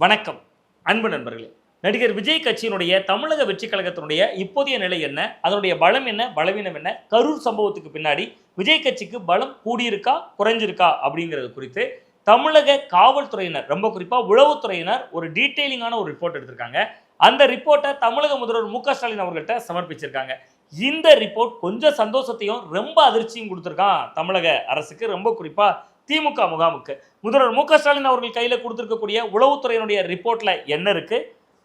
வணக்கம் அன்பு நண்பர்களே. நடிகர் விஜய் கட்சியினுடைய தமிழக வெற்றி கழகத்தினுடைய இப்போதைய நிலை என்ன? அதனுடைய பலம் என்ன? பலவீனம் என்ன? கரூர் சம்பவத்துக்கு பின்னாடி விஜய் கட்சிக்கு பலம் கூடியிருக்கா? குறைஞ்சிருக்கா? அப்படிங்கிறது குறித்து தமிழக காவல்துறையினர் ரொம்ப குறிப்பாக உளவுத்துறையினர் ஒரு டீட்டெயிலிங்கான ஒரு ரிப்போர்ட் எடுத்திருக்காங்க. அந்த ரிப்போர்ட்டை தமிழக முதல்வர் மு க ஸ்டாலின் அவர்கள்ட்ட சமர்ப்பிச்சிருக்காங்க. இந்த ரிப்போர்ட் கொஞ்சம் சந்தோஷத்தையும் ரொம்ப அதிர்ச்சியும் கொடுத்துருக்கான் தமிழக அரசுக்கு. ரொம்ப குறிப்பாக திமுக முகாமுக்கு. முதல்வர் மு க ஸ்டாலின் அவர்கள் கையில் கொடுத்துருக்கக்கூடிய உளவுத்துறையினுடைய ரிப்போர்ட்ல என்ன இருக்கு?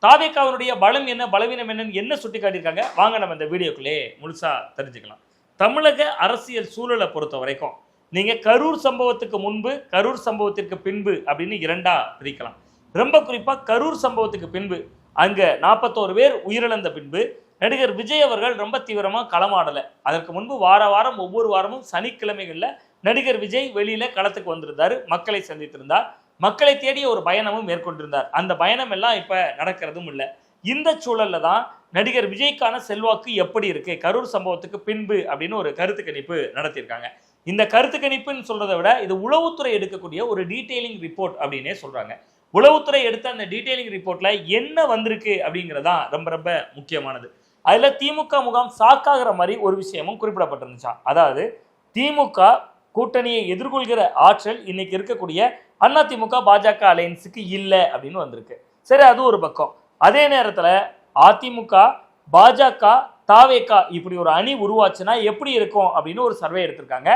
தாவேக்காவினுடைய பலம் என்ன பலவீனம் என்னன்னு என்ன சுட்டி காட்டியிருக்காங்க வாங்க நம்ம இந்த வீடியோக்குள்ளே முழுசா தெரிஞ்சுக்கலாம். தமிழக அரசியல் சூழலை பொறுத்த வரைக்கும் நீங்க கரூர் சம்பவத்துக்கு முன்பு கரூர் சம்பவத்திற்கு பின்பு அப்படின்னு இரண்டா பிரிக்கலாம். ரொம்ப குறிப்பா கரூர் சம்பவத்துக்கு பின்பு அங்க நாற்பத்தோரு பேர் உயிரிழந்த பின்பு நடிகர் விஜய் அவர்கள் ரொம்ப தீவிரமாக களமாடலை. அதற்கு முன்பு வார வாரம் ஒவ்வொரு வாரமும் சனிக்கிழமைகளில் நடிகர் விஜய் வெளியில களத்துக்கு வந்திருந்தார் மக்களை சந்தித்திருந்தார். மக்களை தேடிய ஒரு பயணமும் மேற்கொண்டிருந்தார். அந்த பயணம் எல்லாம் இப்ப நடக்கிறதும் இல்லை. இந்த சூழல்ல தான் நடிகர் விஜய்க்கான செல்வாக்கு எப்படி இருக்கு? கரூர் சம்பவத்துக்கு பின்பு அப்படின்னு ஒரு கருத்து கணிப்பு நடத்தியிருக்காங்க. இந்த கருத்து கணிப்புன்னு சொல்றதை விட இது உளவுத்துறை எடுக்கக்கூடிய ஒரு டீட்டெயிலிங் ரிப்போர்ட் அப்படின்னே சொல்றாங்க. உளவுத்துறை எடுத்த அந்த டீட்டெயிலிங் ரிப்போர்ட்ல என்ன வந்திருக்கு அப்படிங்கிறதான் ரொம்ப ரொம்ப முக்கியமானது. அதுல திமுக முகாம் சாக்காகிற மாதிரி ஒரு விஷயமும் குறிப்பிடப்பட்டிருந்துச்சாம். அதாவது திமுக கூட்டணியை எதிர்கொள்கிற ஆற்றல் இன்னைக்கு இருக்கக்கூடிய அண்ணா திமுக பாஜக அலையன்ஸுக்கு இல்லை அப்படின்னு வந்திருக்கு. சரி அது ஒரு பக்கம். அதே நேரத்தில் அதிமுக பாஜக தாவேகா இப்படி ஒரு அணி உருவாச்சுன்னா எப்படி இருக்கும் அப்படின்னு ஒரு சர்வே எடுத்திருக்காங்க.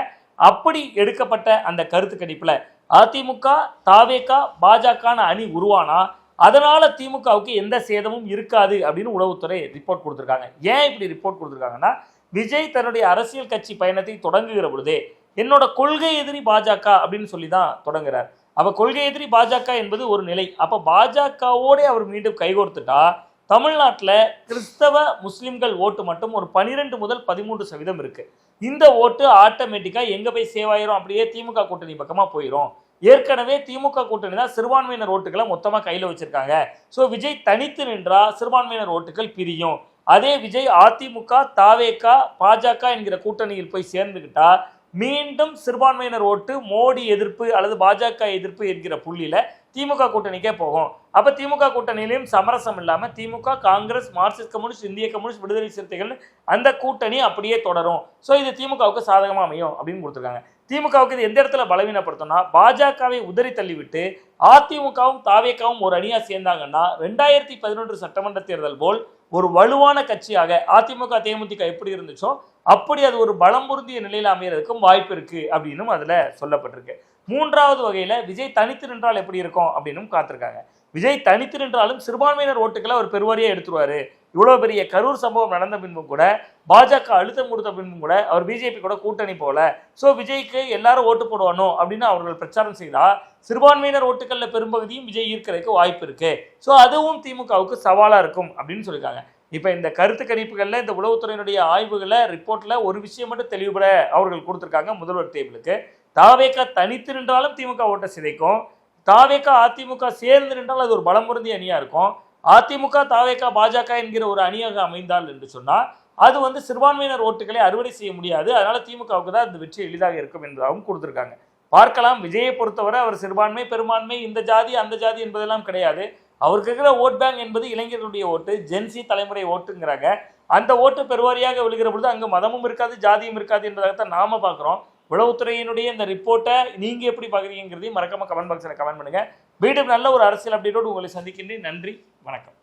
அப்படி எடுக்கப்பட்ட அந்த கருத்து கணிப்பில் அதிமுக தாவேக்கா பாஜகன்னு அணி உருவானா? அதனால திமுகவுக்கு எந்த சேதமும் இருக்காது அப்படின்னு உளவுத்துறை ரிப்போர்ட் கொடுத்துருக்காங்க. ஏன் இப்படி ரிப்போர்ட் கொடுத்துருக்காங்கன்னா விஜய் தன்னுடைய அரசியல் கட்சி பயணத்தை தொடங்குகிற பொழுதே என்னோட கொள்கை எதிரி பாஜக அப்படின்னு சொல்லி தான் தொடங்குறார். அப்போ கொள்கை எதிரி பாஜக என்பது ஒரு நிலை. அப்ப பாஜகவோட அவர் மீண்டும் கைகோர்த்துட்டா தமிழ்நாட்டில் கிறிஸ்தவ முஸ்லிம்கள் ஓட்டு மட்டும் ஒரு பனிரெண்டு முதல் பதிமூன்று சதவீதம் இருக்கு. இந்த ஓட்டு ஆட்டோமேட்டிக்காக எங்கே போய் சேவ் ஆயிரும்? அப்படியே திமுக கூட்டணி பக்கமாக போயிடும் ஏற்கனவே திமுக கூட்டணி தான் சிறுபான்மையினர் ஓட்டுகளை மொத்தமாக கையில் வச்சிருக்காங்க. ஸோ விஜய் தனித்து நின்றா சிறுபான்மையினர் ஓட்டுகள் பிரியும். அதே விஜய் அதிமுக தாவேக்கா பாஜக என்கிற கூட்டணியில் போய் சேர்ந்துக்கிட்டா மீண்டும் சிறுபான்மையினர் ஓட்டு மோடி எதிர்ப்பு அல்லது பாஜக எதிர்ப்பு என்கிற புள்ளியில திமுக கூட்டணிக்கே போகும். அப்ப திமுக கூட்டணியிலையும் சமரசம் இல்லாம திமுக காங்கிரஸ் மார்க்சிஸ்ட் கம்யூனிஸ்ட் இந்திய கம்யூனிஸ்ட் விடுதலை சிறுத்தைகள் அந்த கூட்டணி அப்படியே தொடரும். ஸோ இது திமுகவுக்கு சாதகமா அமையும் அப்படின்னு கொடுத்துருக்காங்க. திமுகவுக்கு இது எந்த இடத்துல பலவீனப்படுத்தும்னா பாஜகவை உதறி தள்ளிவிட்டு அதிமுகவும் தாவேக்காவும் ஒரு அணியா சேர்ந்தாங்கன்னா ரெண்டாயிரத்தி பதினொன்று சட்டமன்ற தேர்தல் போல் ஒரு வலுவான கட்சியாக அதிமுக தேமுதிக எப்படி இருந்துச்சோ அப்படி அது ஒரு பலம் பொருந்திய நிலையில் அமையறதுக்கும் வாய்ப்பு இருக்கு அப்படின்னும் அதுல சொல்லப்பட்டிருக்கு. மூன்றாவது வகையில விஜய் தனித்து நின்றால் எப்படி இருக்கும் அப்படின்னும் காத்திருக்காங்க. விஜய் தனித்து நின்றாலும் சிறுபான்மையினர் ஓட்டுகளை அவர் பெருவாரியாக எடுத்துருவாரு. இவ்வளோ பெரிய கரூர் சம்பவம் நடந்த பின்பும் கூட பாஜக அழுத்தம் கொடுத்த பின்பும் கூட அவர் பிஜேபி கூட கூட்டணி போல ஸோ விஜய்க்கு எல்லாரும் ஓட்டு போடுவானோ அப்படின்னு அவர்கள் பிரச்சாரம் செய்தால் சிறுபான்மையினர் ஓட்டுகளில் பெரும்பகுதியும் விஜய் ஈர்க்கிறதுக்கு வாய்ப்பு இருக்கு. ஸோ அதுவும் திமுகவுக்கு சவாலாக இருக்கும் அப்படின்னு சொல்லியிருக்காங்க. இப்போ இந்த கருத்து கணிப்புகளில் இந்த உளவுத்துறையினுடைய ஆய்வுகளை ரிப்போர்ட்டில் ஒரு விஷயம் மட்டும் தெளிவுபட அவர்கள் கொடுத்துருக்காங்க முதல்வர் டேபிளுக்கு தாவேக்கா தனித்து நின்றாலும் திமுக ஓட்டை சிதைக்கும். தாவேக்கா அதிமுக சேர்ந்து நின்றால் அது ஒரு பலம் பொருந்திய அணியாக இருக்கும். அதிமுக தாவேக்கா பாஜக என்கிற ஒரு அணியாக அமைந்தால் என்று சொன்னால் அது வந்து சிறுபான்மையினர் ஓட்டுகளை அறுவடை செய்ய முடியாது. அதனால திமுகவுக்கு தான் இந்த வெற்றி எளிதாக இருக்கும் என்பதாகவும் கொடுத்துருக்காங்க. பார்க்கலாம். விஜயை பொறுத்தவரை அவர் சிறுபான்மை பெரும்பான்மை இந்த ஜாதி அந்த ஜாதி என்பதெல்லாம் கிடையாது. அவருக்கு இருக்கிற ஓட் பேங்க் என்பது இளைஞர்களுடைய ஓட்டு ஜென்சி தலைமுறை ஓட்டுங்கிறாங்க. அந்த ஓட்டு பெருவாரியாக விழுகிற பொழுது அங்கே மதமும் இருக்காது ஜாதியும் இருக்காது என்பதாகத்தான் நாம பார்க்குறோம். உளவுத்துறையினுடைய இந்த ரிப்போர்ட்டை நீங்கள் எப்படி பார்க்குறீங்கிறதையும் மறக்காம கமெண்ட் பாக்ஸில் கமெண்ட் பண்ணுங்கள் மீண்டும் நல்ல ஒரு அரசியல் அப்டேட்டோடு உங்களை சந்திக்கின்றேன். நன்றி. வணக்கம்.